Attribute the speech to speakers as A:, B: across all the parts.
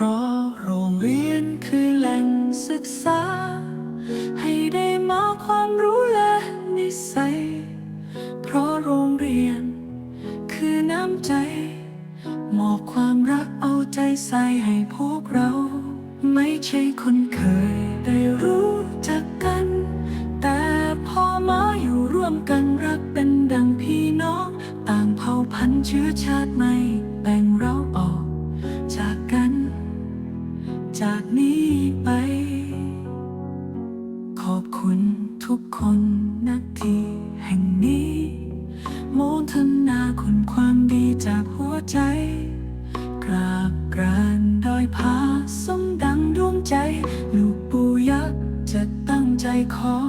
A: เพราะโรงเรียนคือแหล่งศึกษา ให้ได้มาความรู้และนิสัย เพราะโรงเรียน คือน้ำใจ มอบความรักเอาใจใส่ให้พวกเรา ไม่ใช่คนเคยได้รู้จักกัน แต่พอมาอยู่ร่วมกันรักเป็นดังพี่น้อง ต่างเผ่าพันธุ์เชื้อชาติไม่แบ่งเร จากนี้ไป ขอบคุณทุกคนนักที่แห่งนี้ โมทนาคุณความดีจากหัวใจ กราบกรานดอยผาสมดังดวงใจ ลูกปู่ยักษ์จะตั้งใจขอ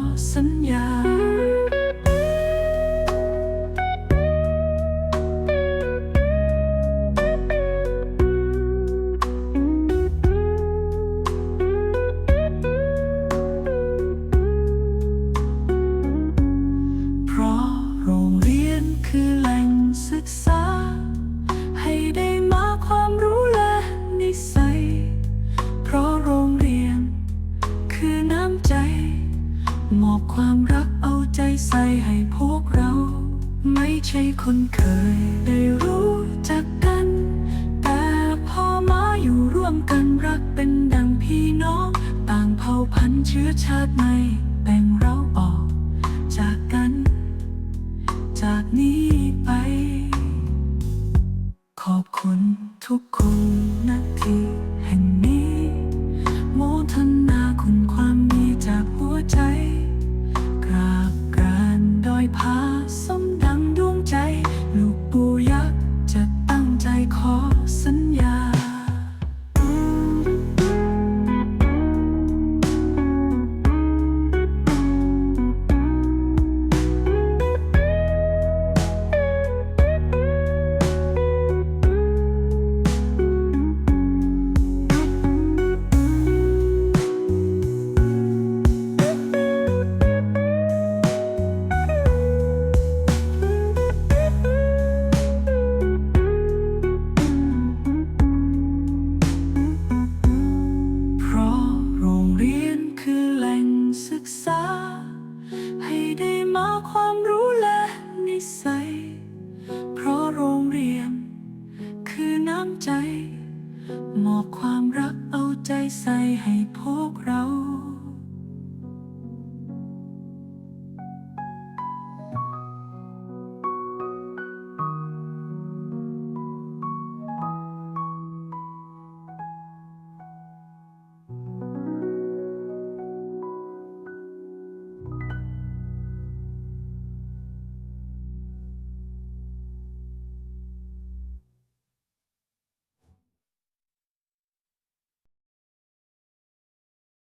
A: ใช่คนเคยได้รู้จักกัน แต่พอมาอยู่ร่วมกันรักเป็นดังพี่น้อง ต่างเผ่าพันธุ์เชื้อชาติไม่แบ่งเร ความรู้และนิสัย เพราะโรงเรียน คือน้ำใจ มอบความรักเอาใจใส่ให้